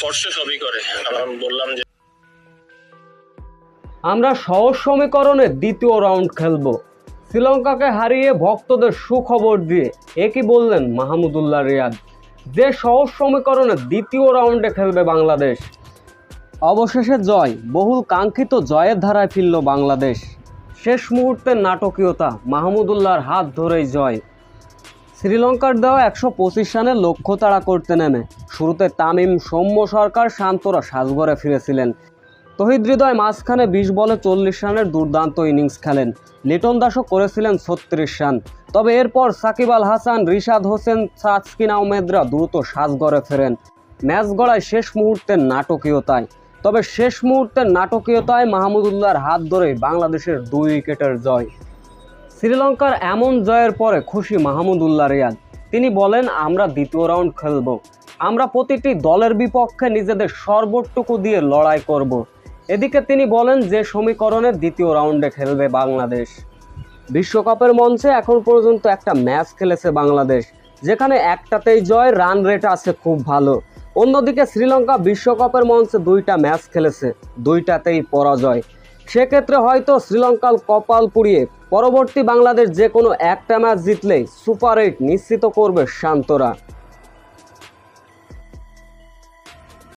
স্পর্শ সবই করে। কারণ বললাম যে আমরা সহজ সমীকরণে দ্বিতীয় রাউন্ড খেলব। শ্রীলঙ্কাকে হারিয়ে ভক্তদের সুখবর দিয়ে একই বললেন মাহমুদুল্লাহ রিয়াদ। যে সহজ সমীকরণে দ্বিতীয় রাউন্ডে খেলবে বাংলাদেশ, অবশেষে জয়, বহুল কাঙ্ক্ষিত জয়ের ধারায় ফিরল বাংলাদেশ। শেষ মুহূর্তের নাটকীয়তা, মাহমুদুল্লাহর হাত ধরেই জয়। শ্রীলঙ্কার দেওয়া একশো পঁচিশ রানের লক্ষ্য তাড়া করতে নেমে। শুরুতে তামিম সৌম্য সরকার শান্তরা সাজঘরে ফিরেছিলেন। তহিদ হৃদয় মাঝখানে বিশ বলে চল্লিশ রানের দুর্দান্ত ইনিংস খেলেন। লিটন দাসও করেছিলেন ছত্রিশ রান। তবে এরপর সাকিব আল হাসান, রিশাদ হোসেন সাজকিন আহমেদরা দ্রুত সাজঘরে ফেরেন। ম্যাচ গড়ায় শেষ মুহূর্তের নাটকীয়তায়। তবে শেষ মুহূর্তের নাটকীয়তায় মাহমুদুল্লাহর হাত ধরেই বাংলাদেশের দুই উইকেটের জয়। শ্রীলঙ্কার এমন জয়ের পরে খুশি মাহমুদুল্লাহ রিয়াদ। তিনি বলেন, আমরা দ্বিতীয় রাউন্ড খেলব। আমরা প্রতিটি দলের বিপক্ষে নিজেদের সর্বটুকু দিয়ে লড়াই করব। এদিকে তিনি বলেন, যে সমীকরণে দ্বিতীয় রাউন্ডে খেলবে বাংলাদেশ। বিশ্বকাপের মঞ্চে এখন পর্যন্ত একটা ম্যাচ খেলেছে বাংলাদেশ। যেখানে একটাতেই জয়, রান রেট আছে খুব ভালো। অন্যদিকে শ্রীলঙ্কা বিশ্বকাপের মঞ্চে দুইটা ম্যাচ খেলেছে, দুইটাতেই পরাজয়। সেক্ষেত্রে হয়তো শ্রীলঙ্কার কপাল পুড়িয়ে পরবর্তী বাংলাদেশ যে কোনো একটা ম্যাচ জিতলেই সুপার এইট নিশ্চিত করবে শান্তরা।